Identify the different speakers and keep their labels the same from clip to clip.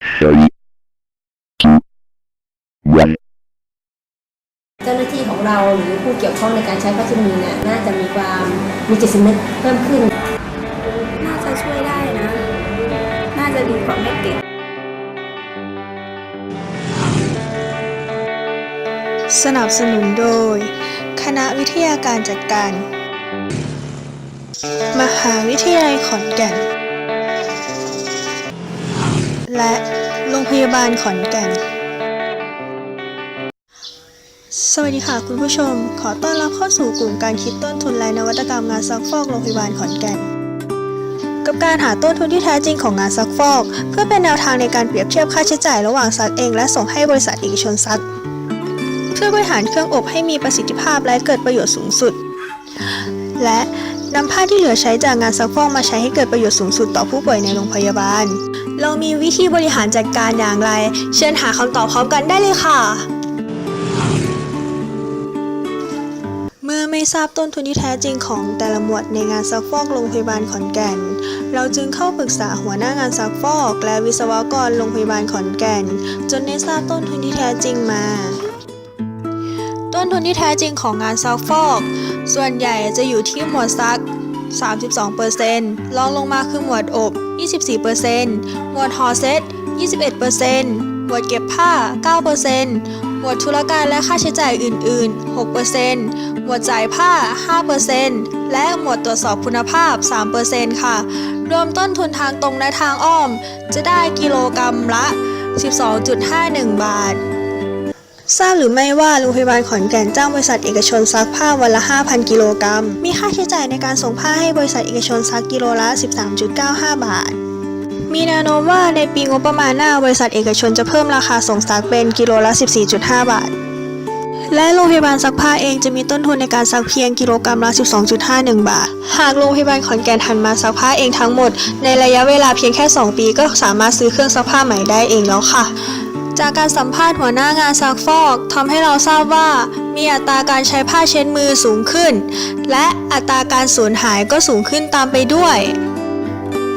Speaker 1: three, two, one.
Speaker 2: เจ้าหน้าที่ของเราหรือผู้เกี่ยวข้องในการใช้ผ้าเช็ดมือเนี่ยน่าจะมีความมีจิตสำนึกเพิ่มขึ้น
Speaker 3: น่าจะช่วยได้นะ น่าจะดีกว่าไม่ติด
Speaker 4: สนับสนุนโดย คณะวิทยาการจัดการ มหาวิทยาลัยขอนแก่น และโรงพยาบาลขอนแก่น สวัสดีค่ะคุณผู้ชม ขอต้อนรับเข้าสู่กลุ่มการคิดต้นทุนและนวัตกรรมงานซักฟอกโรงพยาบาลขอนแก่น กับการหาต้นทุนที่แท้จริงของงานซักฟอก เพื่อเป็นแนวทางในการเปรียบเทียบค่าใช้จ่ายระหว่างซักเอง และส่งให้บริษัทเอกชนซัก เพื่อบริหารเครื่องอบให้มีประสิทธิภาพและเกิดประโยชน์สูงสุด และ นำผ้าที่เหลือใช้จากงานซักฟอกมาใช้ให้เกิดประโยชน์สูงสุดต่อผู้ป่วยในโรงพยาบาล เรามีวิธีบริหารจัดการอย่างไร เชิญหาคำตอบพร้อมกันได้เลยค่ะ เมื่อไม่ทราบต้นทุนที่แท้จริงของแต่ละหมวดในงานซักฟอกโรงพยาบาลขอนแก่น เราจึงเข้าปรึกษาหัวหน้างานซักฟอก และวิศวกรโรงพยาบาลขอนแก่น จนได้ทราบต้นทุนที่แท้จริงมา ต้นทุนที่แท้จริงของงานซักฟอก ส่วนใหญ่จะอยู่ที่หมวดซัก 32%รองลงมาคือหมวดอบ 24%หมวดหอเซ็ต 21%หมวดเก็บผ้า 9%หมวดธุรการและค่าใช้จ่ายอื่น ๆ 6%หมวดจ่ายผ้า 5%และหมวดตรวจสอบคุณภาพ 3%ค่ะ รวมต้นทุนทางตรงและทางอ้อม จะได้กิโลกรัมละ 12.51 บาท ทราบหรือไม่ว่าโรงพยาบาลขอนแก่นจ้างบริษัทเอกชนซักผ้าวันละ 5,000 กิโลกรัม มีค่าใช้จ่ายในการส่งผ้าให้บริษัทเอกชนซักกิโลละ 13.95 บาท มีแนวโน้มว่าในปีงบประมาณหน้าบริษัทเอกชนจะเพิ่มราคาส่งซักเป็นกิโลละ 14.5 บาท และโรงพยาบาลซักผ้าเองจะมีต้นทุนในการซักเพียงกิโลกรัมละ 12.51 บาท หากโรงพยาบาลขอนแก่นหันมาซักผ้าเองทั้งหมด ในระยะเวลาเพียงแค่ 2 ปีก็สามารถซื้อเครื่องซักผ้าใหม่ได้เองแล้วค่ะ จากการสัมภาษณ์หัวหน้างานซักฟอกทำให้เราทราบว่า มีอัตราการใช้ผ้าเช็ดมือสูงขึ้น และอัตราการสูญหายก็สูงขึ้นตามไปด้วย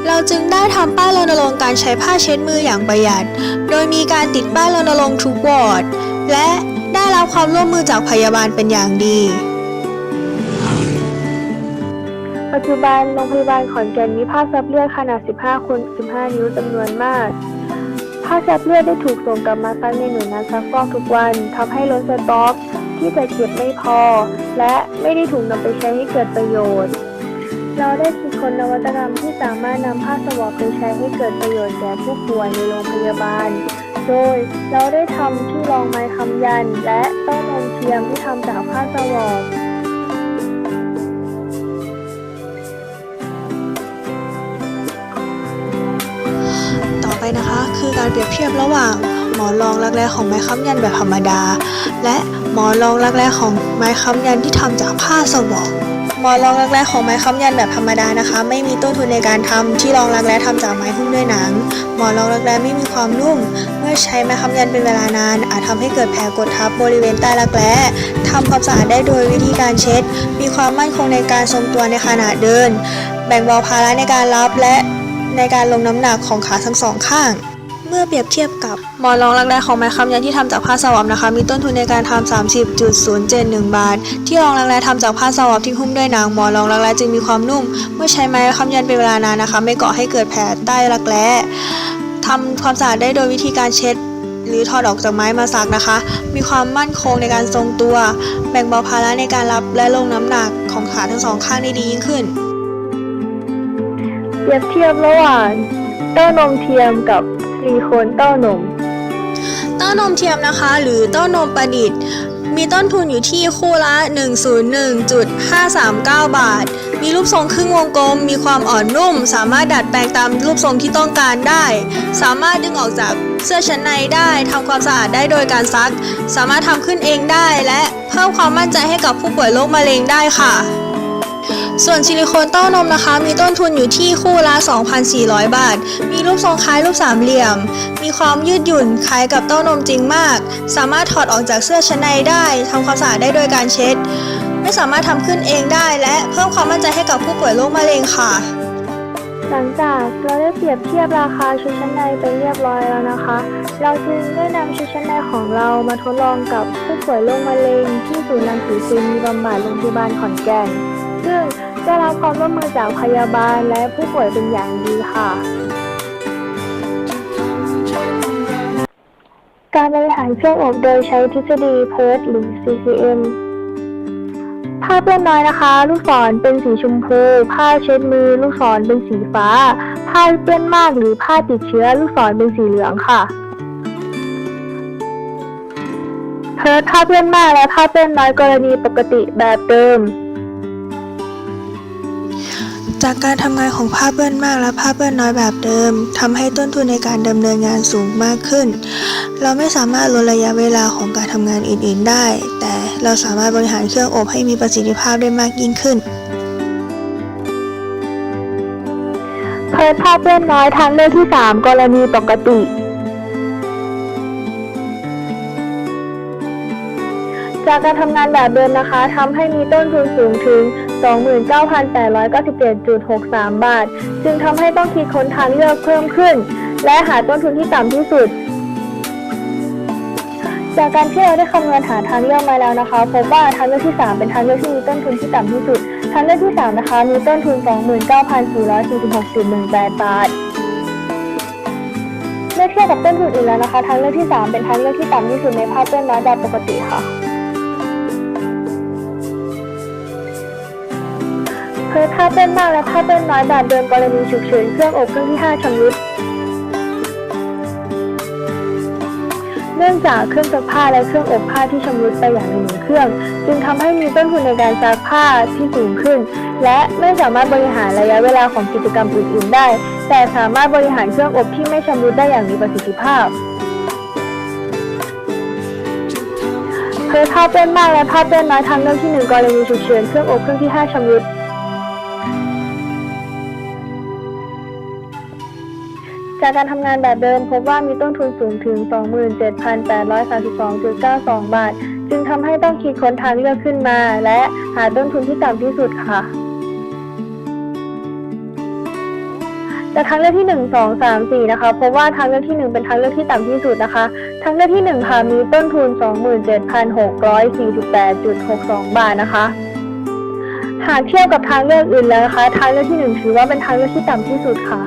Speaker 4: เราจึงได้ทำป้ายรณรงค์การใช้ผ้าเช็ดมืออย่างประหยัด โดยมีการติดป้ายรณรงค์ทุกวอร์ด และได้รับความร่วมมือจากพยาบาลเป็นอย่างดี
Speaker 5: ปัจจุบันโรงพยาบาลขอนแก่นมีผ้าซับเลือดขนาด 15คูณ15 นิ้วจำนวนมาก ผ้าซับเลือดได้ถูกส่งกลับมาซักในหน่วยงานซักฟอกทุกวันทำให้ล้นสต็อกที่จะเก็บไม่พอ และไม่ได้ถูกนำไปใช้ให้เกิดประโยชน์ เราได้คิดค้นนวัตกรรมที่สามารถนำผ้าสวอปไปใช้ให้เกิดประโยชน์แก่ผู้ป่วยในโรงพยาบาล โดยเราได้ทำที่รองไม้คำยัน และเต้านมเทียมที่ทำจากผ้าสวอป
Speaker 4: ไปนะคะ คือการเปรียบเทียบระหว่างหมอนรองรักแร้ของไม้ค้ำยันแบบธรรมดา และหมอนรองรักแร้ของไม้ค้ำยันที่ทำจากผ้าสวอปหมอนรองรักแร้ของไม้ค้ำยันแบบธรรมดานะคะ ไม่มีต้นทุนในการทำที่รองรักแร้ทำจากไม้หุ้มด้วยหนัง หมอนรองรักแร้ไม่มีความนุ่ม เมื่อใช้ไม้ค้ำยันเป็นเวลานาน อาจทำให้เกิดแผลกดทับบริเวณใต้รักแร้ทำความสะอาดได้โดยวิธีการเช็ด มีความมั่นคงในการทรงตัวในขณะเดิน แบ่งเบาภาระในการรับและ ในการลงน้ำหนักของขาทั้งสองข้าง เมื่อเปรียบเทียบกับหมอนรองรักแร้ของไม้คำยันที่ทำจากผ้าสวอปนะคะ มีต้นทุนในการทำ30.071 บาท ที่รองรักแร้ทำจากผ้าสวอปที่หุ้มด้วยหนังหมอนรองรักแร้จึงมีความนุ่ม เมื่อใช้ไม้คำยันเป็นเวลานานนะคะ ไม่ก่อให้เกิดแผลใต้รักแร้ทำความสะอาดได้โดยวิธีการเช็ดหรือถอดออกจากไม้มาซักนะคะ มีความมั่นคงในการทรงตัว แบ่งเบาภาระในการรับและลงน้ำหนักของขาทั้งสองข้างได้ดียิ่งขึ้น
Speaker 5: เปรียบเทียบระหว่างเต้านมเทียมกับซิลิโคนเต้านม
Speaker 4: เต้านมเทียมนะคะ หรือเต้านมประดิษฐ์ มีต้นทุนอยู่ที่คู่ละ 101.539 บาท มีรูปทรงครึ่งวงกลม มีความอ่อนนุ่ม สามารถดัดแปลงตามรูปทรงที่ต้องการได้ สามารถดึงออกจากเสื้อชั้นในได้ทำความสะอาดได้โดยการซัก สามารถทำขึ้นเองได้ และเพิ่มความมั่นใจให้กับผู้ป่วยโรคมะเร็งได้ค่ะ ส่วนซิลิโคนเต้านมนะคะ มีต้นทุนอยู่ที่คู่ละ 2,400 บาท มีรูปทรงคล้ายรูปสามเหลี่ยม มีความยืดหยุ่นคล้ายกับเต้านมจริงมาก สามารถถอดออกจากเสื้อชั้นในได้ทำความสะอาดได้โดยการเช็ด ไม่สามารถทำขึ้นเองได้และเพิ่มความมั่นใจให้กับผู้ป่วยโรคมะเร็งค่ะ
Speaker 5: หลังจากเราได้เปรียบเทียบราคาชุดชั้นในไปเรียบร้อยแล้วนะคะ เราจึงได้นำชุดชั้นในของเรามาทดลองกับผู้ป่วยโรคมะเร็งที่ศูนย์รังสีเคมีบำบัดโรงพยาบาลขอนแก่น ซึ่งได้รับความร่วมมือจากพยาบาลและผู้ป่วยเป็นอย่างดีค่ะ การบริหารเครื่องอบโดยใช้ทฤษฎีเพิร์ทหรือ CCM ผ้าเปื้อนน้อยนะคะ ลูกศรเป็นสีชมพู ผ้าเช็ดมือ ลูกศรเป็นสีฟ้า ผ้าเปื้อนมากหรือผ้าติดเชื้อ ลูกศรเป็นสีเหลืองค่ะเพิร์ทผ้าเปื้อนมากและผ้าเปื้อนน้อยกรณีปกติแบบเดิม
Speaker 4: จากการทำงานของภาพเบื้อนมากและภาพเบื้อนน้อยแบบเดิมทำให้ต้นทุนในการดำเนินงานสูงมากขึ้น เราไม่สามารถลดระยะเวลาของการทำงานอื่น ๆ ได้ แต่เราสามารถบริหารเครื่องอบให้มีประสิทธิภาพได้มากยิ่งขึ้น
Speaker 5: เพิร์ทผ้าเบื้อนน้อยทางเลือกที่ 3 กรณีปกติ จากการทำงานแบบเดิมนะคะทำให้มีต้นทุนสูงถึง 29,897.63 บาท จึงทำให้ต้องคิดค้นทางเลือกเพิ่มขึ้น และหาต้นทุนที่ต่ำที่สุด จากการที่เราได้คำนวณหาทางเลือกมาแล้วนะคะพบว่าทางเลือกที่ 3 เป็นทางเลือกที่มีต้นทุนที่ต่ำที่สุด ทางเลือกที่ 3 นะคะ มีต้นทุน 29,446.18 บาทเมื่อเทียบกับต้นทุนอื่นแล้วนะคะ ทางเลือกที่ 3 เป็นทางเลือกที่ต่ำที่สุดในภาพเต้นน้อยแบบปกติค่ะ เพื่อภาพเต้นมากและภาพเต้นน้อยแบบเดิมกรณีฉุกเฉินเครื่องอบเครื่องที่ 5ชำรุด เนื่องจากเครื่องซักผ้าและเครื่องอบผ้าที่ชำรุดไปอย่างหนึ่งเครื่อง จึงทำให้มีต้นทุนในการซักผ้าที่สูงขึ้น และไม่สามารถบริหารระยะเวลาของกิจกรรมอื่นๆได้ แต่สามารถบริหารเครื่องอบที่ไม่ชำรุดได้อย่างมีประสิทธิภาพเพื่อภาพเต้นมากและภาพเต้นน้อยทางเลือกที่หนึ่งกรณีฉุกเฉินเครื่องอบเครื่องที่ห้าชำรุด จากการทำงานแบบเดิมพบว่ามีต้นทุนสูงถึง 27,832.92 บาท จึงทำให้ต้องคิดค้นทางเลือกขึ้นมา และหาต้นทุนที่ต่ำที่สุดค่ะแต่ทางเลือกที่ 1 2 3 4 นะคะพบว่าทางเลือกที่ 1 เป็นทางเลือกที่ต่ำที่สุดนะคะ ทางเลือกที่ 1 ค่ะมีต้นทุน 27,648.62 บาทนะคะ หากเทียบกับทางเลือกอื่นแล้วนะคะ ทางเลือกที่หนึ่งถือว่าเป็นทางเลือกที่ต่ำที่สุดค่ะ